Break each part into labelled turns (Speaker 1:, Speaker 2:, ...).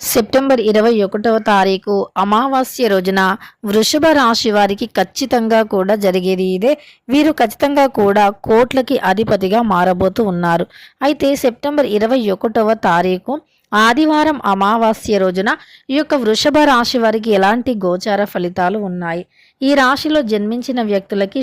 Speaker 1: September ఇరవై ఒకటవ తారీఖు అమావాస్య రోజున వృషభ రాశి వారికి ఖచ్చితంగా కూడా జరిగేది ఇదే. వీరు ఖచ్చితంగా కూడా కోట్లకి అధిపతిగా మారబోతూ ఉన్నారు. అయితే సెప్టెంబర్ ఇరవై ఒకటవ తారీఖు ఆదివారం అమావాస్య రోజున ఈ యొక్క వృషభ రాశి వారికి ఎలాంటి గోచార ఫలితాలు ఉన్నాయి? ఈ రాశిలో జన్మించిన వ్యక్తులకి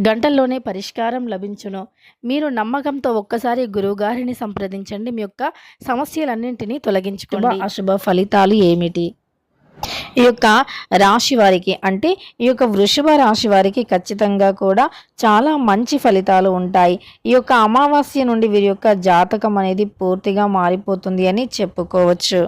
Speaker 1: గంటల్లోనే పరిష్కారం లభించును. మీరు నమ్మకంతో ఒక్కసారి గురువుగారిని సంప్రదించండి. మీ యొక్క సమస్యలన్నింటినీ తొలగించుకోండి. అశుభ ఫలితాలు ఏమిటి? ఈ యొక్క రాశి వారికి అంటే ఈ యొక్క వృషభ రాశి వారికి ఖచ్చితంగా కూడా చాలా మంచి ఫలితాలు ఉంటాయి. ఈ యొక్క అమావాస్య నుండి వీరి యొక్క జాతకం అనేది పూర్తిగా మారిపోతుంది అని చెప్పుకోవచ్చు.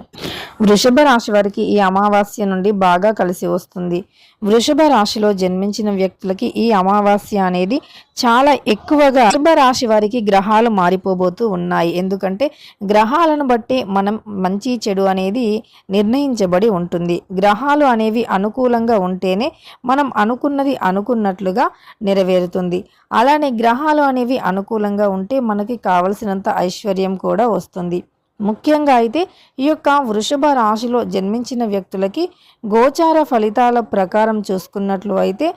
Speaker 1: వృషభ రాశి వారికి ఈ అమావాస్య నుండి బాగా కలిసి వస్తుంది. వృషభ రాశిలో జన్మించిన వ్యక్తులకి ఈ అమావాస్య అనేది చాలా ఎక్కువగా వృషభ రాశి వారికి గ్రహాలు మారిపోబోతూ ఉన్నాయి. ఎందుకంటే గ్రహాలను బట్టి మనం మంచి చెడు అనేది నిర్ణయించబడి ఉంటుంది. గ్రహ గ్రహాలు అనేవి అనుకూలంగా ఉంటేనే మనం అనుకున్నది అనుకున్నట్లుగా నెరవేరుతుంది. అలానే గ్రహాలు అనేవి అనుకూలంగా ఉంటే మనకి కావలసినంత ఐశ్వర్యం కూడా వస్తుంది. ముఖ్యంగా అయితే ఈ యొక్క వృషభ రాశిలో జన్మించిన వ్యక్తులకి గోచార ఫలితాల ప్రకారం చూసుకున్నట్లు అయితే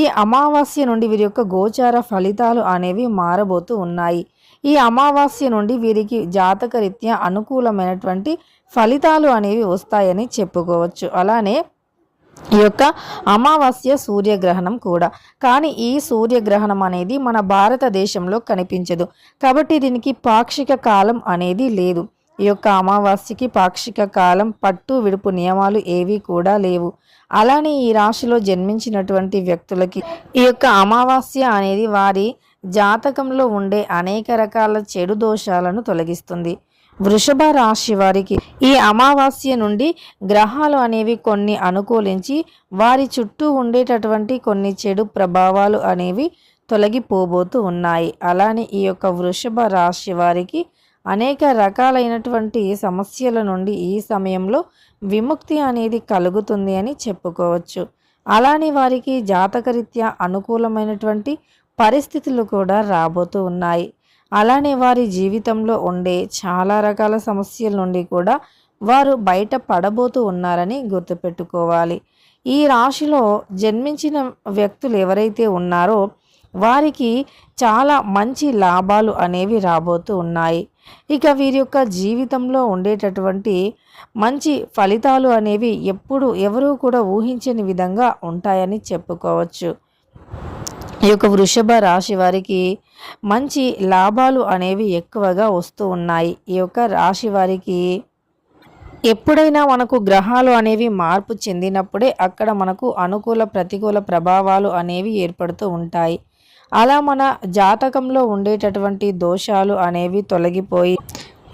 Speaker 1: ఈ అమావాస్య నుండి వీరి యొక్క గోచార ఫలితాలు అనేవి మారబోతూ ఉన్నాయి. ఈ అమావాస్య నుండి వీరికి జాతకరీత్యా అనుకూలమైనటువంటి ఫలితాలు అనేవి వస్తాయని చెప్పుకోవచ్చు. అలానే ఈ యొక్క అమావాస్య సూర్యగ్రహణం కూడా. కానీ ఈ సూర్యగ్రహణం అనేది మన భారతదేశంలో కనిపించదు. కాబట్టి దీనికి పాక్షిక కాలం అనేది లేదు. ఈ యొక్క అమావాస్యకి పాక్షిక కాలం పట్టు విడుపు నియమాలు ఏవి కూడా లేవు. అలానే ఈ రాశిలో జన్మించినటువంటి వ్యక్తులకి ఈ యొక్క అమావాస్య అనేది వారి జాతకంలో ఉండే అనేక రకాల చెడు దోషాలను తొలగిస్తుంది. వృషభ రాశి వారికి ఈ అమావాస్య నుండి గ్రహాలు అనేవి కొన్ని అనుకూలించి వారి చుట్టూ ఉండేటటువంటి కొన్ని చెడు ప్రభావాలు అనేవి తొలగిపోబోతూ ఉన్నాయి. అలానే ఈ యొక్క వృషభ రాశి వారికి అనేక రకాలైనటువంటి సమస్యల నుండి ఈ సమయంలో విముక్తి అనేది కలుగుతుంది అని చెప్పుకోవచ్చు. అలానే వారికి జాతకరీత్యా అనుకూలమైనటువంటి పరిస్థితులు కూడా రాబోతూ ఉన్నాయి. అలానే వారి జీవితంలో ఉండే చాలా రకాల సమస్యల నుండి కూడా వారు బయట పడబోతూ ఉన్నారని గుర్తుపెట్టుకోవాలి. ఈ రాశిలో జన్మించిన వ్యక్తులు ఎవరైతే ఉన్నారో వారికి చాలా మంచి లాభాలు అనేవి రాబోతూ ఉన్నాయి. ఇక వీరి యొక్క జీవితంలో ఉండేటటువంటి మంచి ఫలితాలు అనేవి ఎప్పుడు ఎవరూ కూడా ఊహించని విధంగా ఉంటాయని చెప్పుకోవచ్చు. ఈ యొక్క వృషభ రాశి వారికి మంచి లాభాలు అనేవి ఎక్కువగా వస్తూ ఉన్నాయి. ఈ యొక్క రాశి వారికి ఎప్పుడైనా మనకు గ్రహాలు అనేవి మార్పు చెందినప్పుడే అక్కడ మనకు అనుకూల ప్రతికూల ప్రభావాలు అనేవి ఏర్పడుతూ ఉంటాయి. అలా మన జాతకంలో ఉండేటటువంటి దోషాలు అనేవి తొలగిపోయి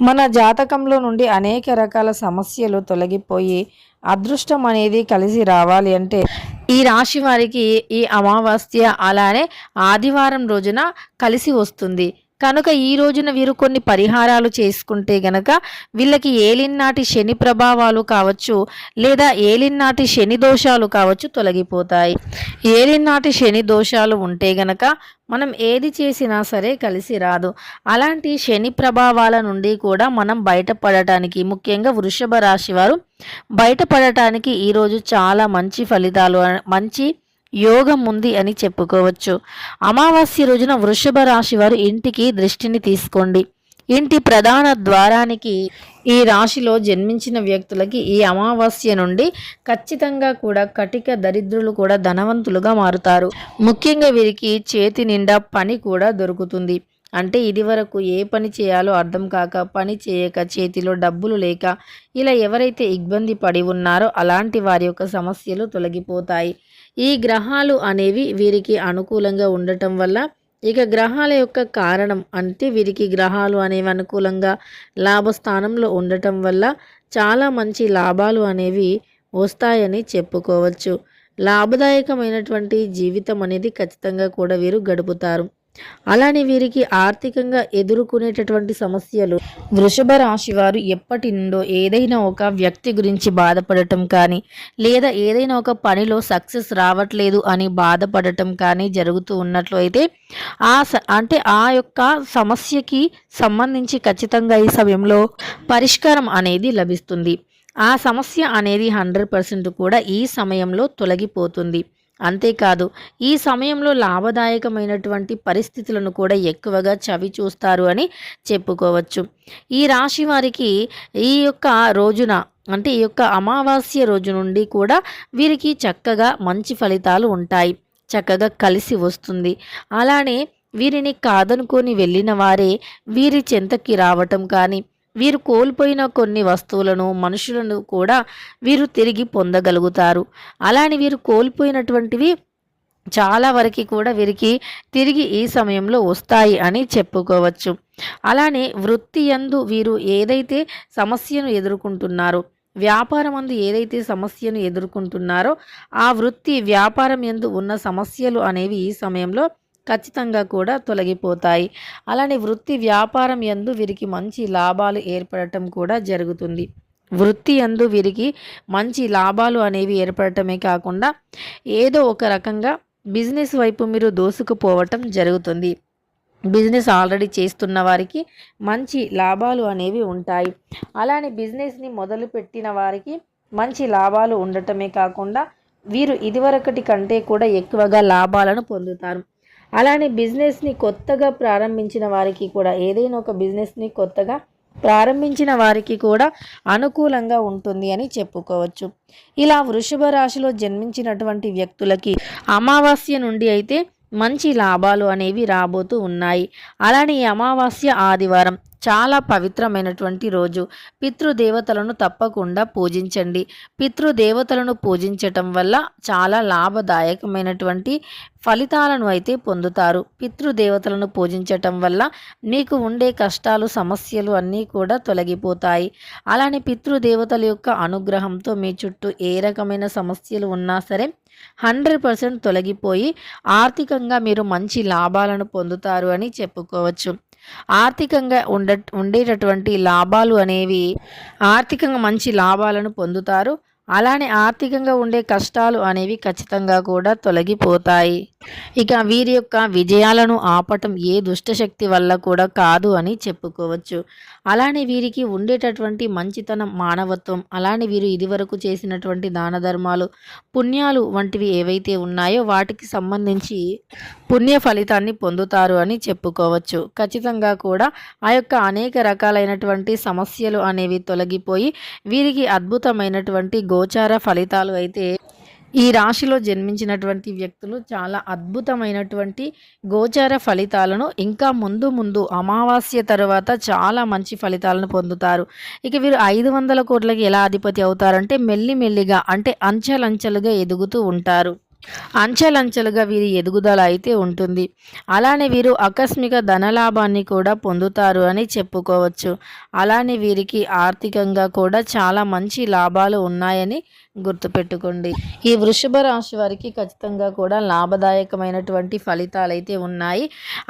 Speaker 1: మన జాతకంలో నుండి అనేక రకాల సమస్యలు తొలగిపోయి అదృష్టం అనేది కలిసి రావాలి అంటే ఈ రాశి వారికి ఈ అమావాస్య అలానే ఆదివారం రోజున కలిసి వస్తుంది. కనుక ఈ రోజున వీరు కొన్ని పరిహారాలు చేసుకుంటే గనక వీళ్ళకి ఏలినాటి శని ప్రభావాలు కావచ్చు లేదా ఏలినాటి శని దోషాలు కావచ్చు తొలగిపోతాయి. ఏలినాటి శని దోషాలు ఉంటే గనక మనం ఏది చేసినా సరే కలిసి రాదు. అలాంటి శని ప్రభావాల నుండి కూడా మనం బయటపడటానికి ముఖ్యంగా వృషభ రాశి వారు బయటపడటానికి ఈరోజు చాలా మంచి ఫలితాలు మంచి యోగం ఉంది అని చెప్పుకోవచ్చు. అమావాస్య రోజున వృషభ రాశి వారు ఇంటికి దృష్టిని తీసుకోండి. ఇంటి ప్రధాన ద్వారానికి ఈ రాశిలో జన్మించిన వ్యక్తులకి ఈ అమావాస్య నుండి ఖచ్చితంగా కూడా కటిక దరిద్రులు కూడా ధనవంతులుగా మారుతారు. ముఖ్యంగా వీరికి చేతి నిండా పని కూడా దొరుకుతుంది. అంటే ఇదివరకు ఏ పని చేయాలో అర్థం కాక పని చేయక చేతిలో డబ్బులు లేక ఇలా ఎవరైతే ఇబ్బంది పడి ఉన్నారో అలాంటి వారి యొక్క సమస్యలు తొలగిపోతాయి. ఈ గ్రహాలు అనేవి వీరికి అనుకూలంగా ఉండటం వల్ల ఇక గ్రహాల యొక్క కారణం అంటే వీరికి గ్రహాలు అనేవి అనుకూలంగా లాభస్థానంలో ఉండటం వల్ల చాలా మంచి లాభాలు అనేవి వస్తాయని చెప్పుకోవచ్చు. లాభదాయకమైనటువంటి జీవితం అనేది ఖచ్చితంగా కూడా వీరు గడుపుతారు. అలానే వీరికి ఆర్థికంగా ఎదుర్కొనేటటువంటి సమస్యలు. వృషభ రాశి వారు ఎప్పటి నుండో ఏదైనా ఒక వ్యక్తి గురించి బాధపడటం కానీ లేదా ఏదైనా ఒక పనిలో సక్సెస్ రావట్లేదు అని బాధపడటం కానీ జరుగుతూ ఉన్నట్లు అయితే ఆ అంటే ఆ యొక్క సమస్యకి సంబంధించి ఖచ్చితంగా ఈ సమయంలో పరిష్కారం అనేది లభిస్తుంది. ఆ సమస్య అనేది హండ్రెడ్ పర్సెంట్ కూడా ఈ సమయంలో తొలగిపోతుంది. అంతేకాదు ఈ సమయంలో లాభదాయకమైనటువంటి పరిస్థితులను కూడా ఎక్కువగా చవి చూస్తారు అని చెప్పుకోవచ్చు. ఈ రాశి వారికి ఈ యొక్క రోజున అంటే ఈ యొక్క అమావాస్య రోజు నుండి కూడా వీరికి చక్కగా మంచి ఫలితాలు ఉంటాయి. చక్కగా కలిసి వస్తుంది. అలానే వీరిని కాదనుకొని వెళ్ళిన వారే వీరి చెంతకి రావటం కానీ వీరు కోల్పోయిన కొన్ని వస్తువులను మనుషులను కూడా వీరు తిరిగి పొందగలుగుతారు. అలానే వీరు కోల్పోయినటువంటివి చాలా వరకు కూడా వీరికి తిరిగి ఈ సమయంలో వస్తాయి అని చెప్పుకోవచ్చు. అలానే వృత్తి యందు వీరు ఏదైతే సమస్యను ఎదుర్కొంటున్నారో వ్యాపారం అందు ఏదైతే సమస్యను ఎదుర్కొంటున్నారో ఆ వృత్తి వ్యాపారం ఎందు ఉన్న సమస్యలు అనేవి ఈ సమయంలో ఖచ్చితంగా కూడా తొలగిపోతాయి. అలానే వృత్తి వ్యాపారం ఎందు వీరికి మంచి లాభాలు ఏర్పడటం కూడా జరుగుతుంది. వృత్తి ఎందు వీరికి మంచి లాభాలు అనేవి ఏర్పడటమే కాకుండా ఏదో ఒక రకంగా బిజినెస్ వైపు మీరు దోసుకుపోవటం జరుగుతుంది. బిజినెస్ ఆల్రెడీ చేస్తున్న వారికి మంచి లాభాలు అనేవి ఉంటాయి. అలానే బిజినెస్ని మొదలు పెట్టిన వారికి మంచి లాభాలు ఉండటమే కాకుండా వీరు ఇదివరకటి కంటే కూడా ఎక్కువగా లాభాలను పొందుతారు. అలానే బిజినెస్ని కొత్తగా ప్రారంభించిన వారికి కూడా ఏదైనా ఒక బిజినెస్ని కొత్తగా ప్రారంభించిన వారికి కూడా అనుకూలంగా ఉంటుంది అని చెప్పుకోవచ్చు. ఇలా వృషభ రాశిలో జన్మించినటువంటి వ్యక్తులకి అమావాస్య నుండి అయితే మంచి లాభాలు అనేవి రాబోతూ ఉన్నాయి. అలానే ఈ అమావాస్య ఆదివారం చాలా పవిత్రమైనటువంటి రోజు. పితృదేవతలను తప్పకుండా పూజించండి. పితృదేవతలను పూజించటం వల్ల చాలా లాభదాయకమైనటువంటి ఫలితాలను అయితే పొందుతారు. పితృదేవతలను పూజించటం వల్ల మీకు ఉండే కష్టాలు సమస్యలు అన్నీ కూడా తొలగిపోతాయి. అలానే పితృదేవతల యొక్క అనుగ్రహంతో మీ చుట్టూ ఏ రకమైన సమస్యలు ఉన్నా సరే హండ్రెడ్ పర్సెంట్ తొలగిపోయి ఆర్థికంగా మీరు మంచి లాభాలను పొందుతారు అని చెప్పుకోవచ్చు. ఆర్థికంగా ఉండ ఉండేటటువంటి లాభాలు అనేవి ఆర్థికంగా మంచి లాభాలను పొందుతారు. అలానే ఆర్థికంగా ఉండే కష్టాలు అనేవి ఖచ్చితంగా కూడా తొలగిపోతాయి. ఇక వీరి యొక్క విజయాలను ఆపటం ఏ దుష్టశక్తి వల్ల కూడా కాదు అని చెప్పుకోవచ్చు. అలానే వీరికి ఉండేటటువంటి మంచితనం మానవత్వం అలానే వీరు ఇదివరకు చేసినటువంటి దాన ధర్మాలు పుణ్యాలు వంటివి ఏవైతే ఉన్నాయో వాటికి సంబంధించి పుణ్య ఫలితాన్ని పొందుతారు అని చెప్పుకోవచ్చు. ఖచ్చితంగా కూడా ఆ యొక్క అనేక రకాలైనటువంటి సమస్యలు అనేవి తొలగిపోయి వీరికి అద్భుతమైనటువంటి గోచార ఫలితాలు అయితే ఈ రాశిలో జన్మించినటువంటి వ్యక్తులు చాలా అద్భుతమైనటువంటి గోచార ఫలితాలను ఇంకా ముందు ముందు అమావాస్య తర్వాత చాలా మంచి ఫలితాలను పొందుతారు. ఇక వీరు ఐదు వందల కోట్లకి ఎలా అధిపతి అవుతారంటే మెల్లిమెల్లిగా అంటే అంచెలంచెలుగా ఎదుగుతూ ఉంటారు. అంచెలంచెలుగా వీరి ఎదుగుదల అయితే ఉంటుంది. అలానే వీరు ఆకస్మిక ధనలాభాన్ని కూడా పొందుతారు అని చెప్పుకోవచ్చు. అలానే వీరికి ఆర్థికంగా కూడా చాలా మంచి లాభాలు ఉన్నాయని గుర్తుపెట్టుకోండి. ఈ వృషభ రాశి వారికి ఖచ్చితంగా కూడా లాభదాయకమైనటువంటి ఫలితాలు అయితే ఉన్నాయి.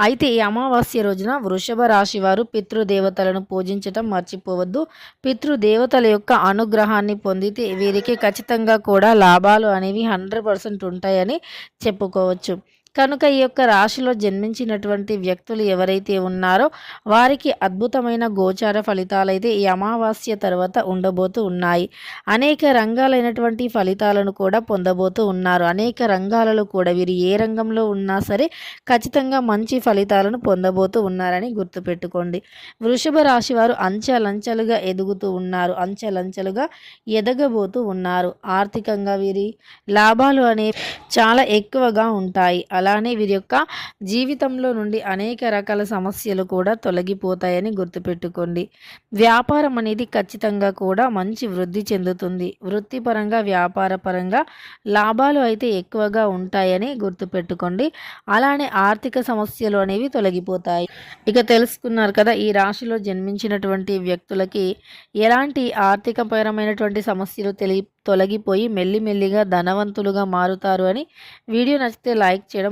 Speaker 1: అయితే ఈ అమావాస్య రోజున వృషభ రాశి వారు పితృదేవతలను పూజించటం మర్చిపోవద్దు. పితృదేవతల యొక్క అనుగ్రహాన్ని పొందితే వీరికి ఖచ్చితంగా కూడా లాభాలు అనేవి హండ్రెడ్ పర్సెంట్ ఉంటాయని చెప్పుకోవచ్చు. కనుక ఈ యొక్క రాశిలో జన్మించినటువంటి వ్యక్తులు ఎవరైతే ఉన్నారో వారికి అద్భుతమైన గోచార ఫలితాలైతే ఈ అమావాస్య తర్వాత ఉండబోతూ ఉన్నాయి. అనేక రంగాలైనటువంటి ఫలితాలను కూడా పొందబోతూ ఉన్నారు. అనేక రంగాలలో కూడా వీరు ఏ రంగంలో ఉన్నా సరే ఖచ్చితంగా మంచి ఫలితాలను పొందబోతూ ఉన్నారని గుర్తుపెట్టుకోండి. వృషభ రాశి వారు అంచెలంచెలుగా ఎదుగుతూ ఉన్నారు. అంచెలంచెలుగా ఎదగబోతూ ఉన్నారు. ఆర్థికంగా వీరి లాభాలు అనేవి చాలా ఎక్కువగా ఉంటాయి. అలానే వీరి యొక్క జీవితంలో నుండి అనేక రకాల సమస్యలు కూడా తొలగిపోతాయని గుర్తుపెట్టుకోండి. వ్యాపారం అనేది ఖచ్చితంగా కూడా మంచి వృద్ధి చెందుతుంది. వృత్తిపరంగా వ్యాపార పరంగా లాభాలు అయితే ఎక్కువగా ఉంటాయని గుర్తుపెట్టుకోండి. అలానే ఆర్థిక సమస్యలు అనేవి తొలగిపోతాయి. ఇక తెలుసుకున్నారు కదా ఈ రాశిలో జన్మించినటువంటి వ్యక్తులకి ఎలాంటి ఆర్థికపరమైనటువంటి సమస్యలు తెలి తొలగిపోయి మెల్లిమెల్లిగా ధనవంతులుగా మారుతారు అని వీడియో నచ్చితే లైక్ చేయడం